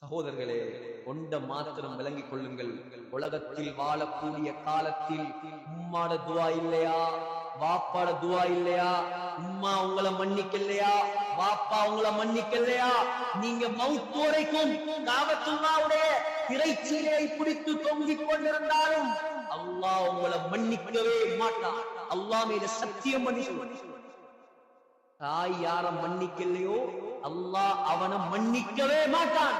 சகோதரர்களே கொண்ட மாத்திரம் விளங்கிக் கொள்ளுங்கள். உலகத்தில் வாழக்கூடிய காலத்தில் உம்மாட துவா இல்லையா? வாப்பாட துவா இல்லையா? உம்மா உங்களை மன்னிக்கலையா? வாப்பா உங்களை மன்னிக்கலையா? நீங்க மவுத்து வரைக்கும் காபத்துல்லாவுடைய திரைச்சீலை பிடித்து தொங்கிக் கொண்டிருந்தாலும் அல்லாஹ் உங்களை மன்னிக்கவே மாட்டான். அல்லாஹ் மீது சத்தியம் பண்ணி சொல்லுவான். தாய் யார மன்னிக்கலையோ அல்லாஹ் அவனை மன்னிக்கவே மாட்டான்.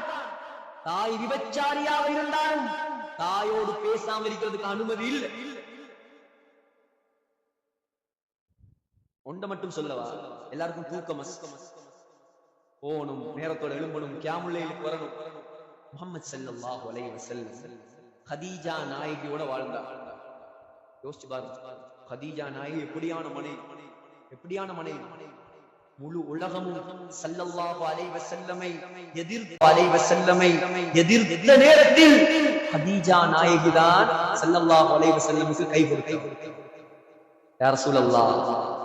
தாய் விபச்சாரியாக இருந்தாலும் தாயோடு பேசாம இருக்கிறதுக்கு அனுமதி இல்லை. ஒன்றை மட்டும் சொல்லவா? எல்லாருக்கும் தூக்கம் போகணும் நேரத்தோட எழும்பணும் கியாமுல்லையிலுக்கு வரணும். முகமது ஸல்லல்லாஹு அலைஹி வஸல்லம் ஹதீஜா நாயகியோட வாழ்ந்தார் யோசிச்சு பாருங்க. ஹதீஜா நாயகி எப்படியான மனைவி? எப்படியான மனைவி? முழு உலகமும் ஸல்லல்லாஹு அலைஹி வஸல்லமை எதிர்த்து அலைஹி வஸல்லமை எதிர்த்த நேரத்தில் ஹதீஜா நாயகி தான் ஸல்லல்லாஹு அலைஹி வஸல்லமுக்கு கை கொடுத்தார் யா ரசூலல்லாஹ்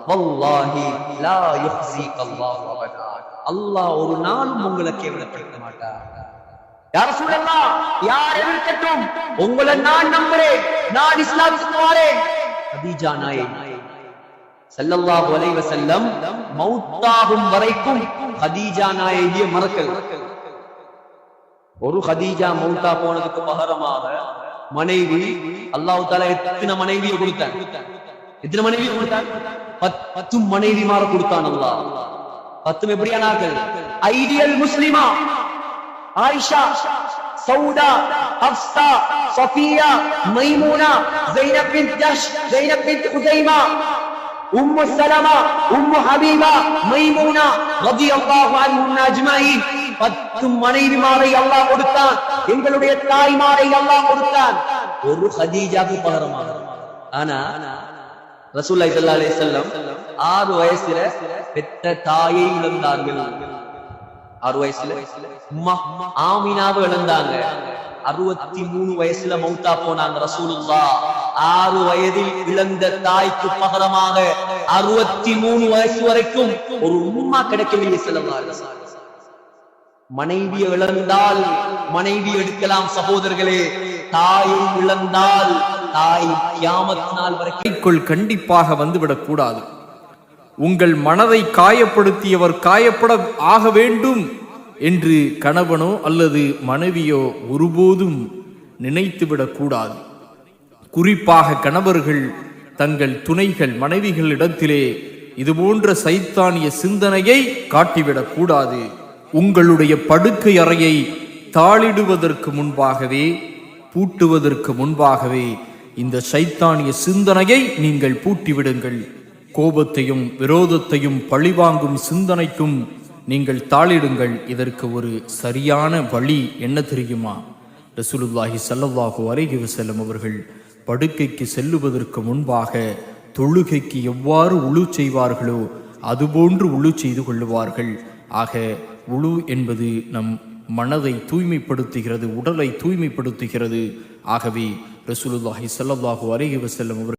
வல்லாஹி லா யுஹ்ஸீக அல்லாஹ் அல்லாஹ் ஒரு நாளும் உங்களை கேவலப்படுத்த மாட்டார் யா ரசூலல்லாஹ் யார் எதிர்க்கட்டும் உங்களை நான் நம்புறேன் நான் இஸ்லாத்துக்கு வாரேன் ஹதீஜா நாயகி ஸல்லல்லாஹு அலைஹி செல்லம் மௌத்தாகும் வரைக்கும் ஹதீஜா நாயகிய மறக்கல். ஒரு ஹதீஜா மௌத்தா போனதுக்கு பகரமாக மனைவி அல்லாஹு தாலா எத்தனை மனைவியை கொடுத்தான்? எத்தனை மனைவியை கொடுத்தான்? பத்து மனைவி மாற கொடுத்தான் அல்லா பத்தும் எப்படியான ஆக்கள் ஐடியல் முஸ்லிமா Aisha Sawda Hafsa Safiya Maimuna Zainab bint Jahsh Zainab bint Khuzaima Umm Salama Umm Habiba Maimuna ரலியல்லாஹு அன்ஹும் அஜ்மாயின் பத்து மனைவிமாரை அல்லாஹ் கொடுத்தான். எங்களுடைய தாய்மாரை அல்லாஹ் கொடுத்தான். ஒரு ஹதீஜாக்கு பகரமாக. ஆனா ரசூலுல்லாஹி ஸல்லல்லாஹு அலைஹி வஸல்லம் ஆறு வயசுல பெற்ற தாயை இழந்தார்கள். ஆறு வயசுல உம்மா ஆமினாவை இழந்தாங்க. அறுபத்தி மூணு வயசுல மௌத்தா போனாங்க ரசூலுல்லா ஆறு வயதில் இழந்த தாய்க்கு பகரமாக அறுபத்தி மூணு வயசு வரைக்கும் ஒரு உம்மா கிடைக்கவில்லை செல்லவாறு மனைவி இழந்தால் மனைவி எடுக்கலாம் சகோதரர்களே. தாயை இழந்தால் தாய் கியாமத்தினால் வரைக்கும் கண்டிப்பாக வந்துவிடக் கூடாது. உங்கள் மனதை காயப்படுத்தியவர் காயப்பட ஆக வேண்டும் என்று கணவனோ அல்லது மனைவியோ ஒருபோதும் நினைத்துவிடக் கூடாது. குறிப்பாக கணவர்கள் தங்கள் துணைகள் மனைவிகளிடத்திலே இதுபோன்ற சைத்தானிய சிந்தனையை காட்டிவிடக் கூடாது. உங்களுடைய படுக்கை அறையை தாளிடுவதற்கு முன்பாகவே பூட்டுவதற்கு முன்பாகவே இந்த சைத்தானிய சிந்தனையை நீங்கள் பூட்டிவிடுங்கள். கோபத்தையும் விரோதத்தையும் பழிவாங்கும் சிந்தனைக்கும் நீங்கள் தாளிடுங்கள். இதற்கு ஒரு சரியான வழி என்ன தெரியுமா? ரசூலுல்லாஹி ஸல்லல்லாஹு அலைஹி வசல்லம் அவர்கள் படுக்கைக்கு செல்லுவதற்கு முன்பாக தொழுகைக்கு எவ்வாறு உழு செய்வார்களோ அதுபோன்று உழு செய்து கொள்ளுவார்கள். ஆக உழு என்பது நம் மனதை தூய்மைப்படுத்துகிறது உடலை தூய்மைப்படுத்துகிறது. ஆகவே ரசூலுல்லாஹி சல்லாஹூ அலைஹி வசல்லம் அவர்கள்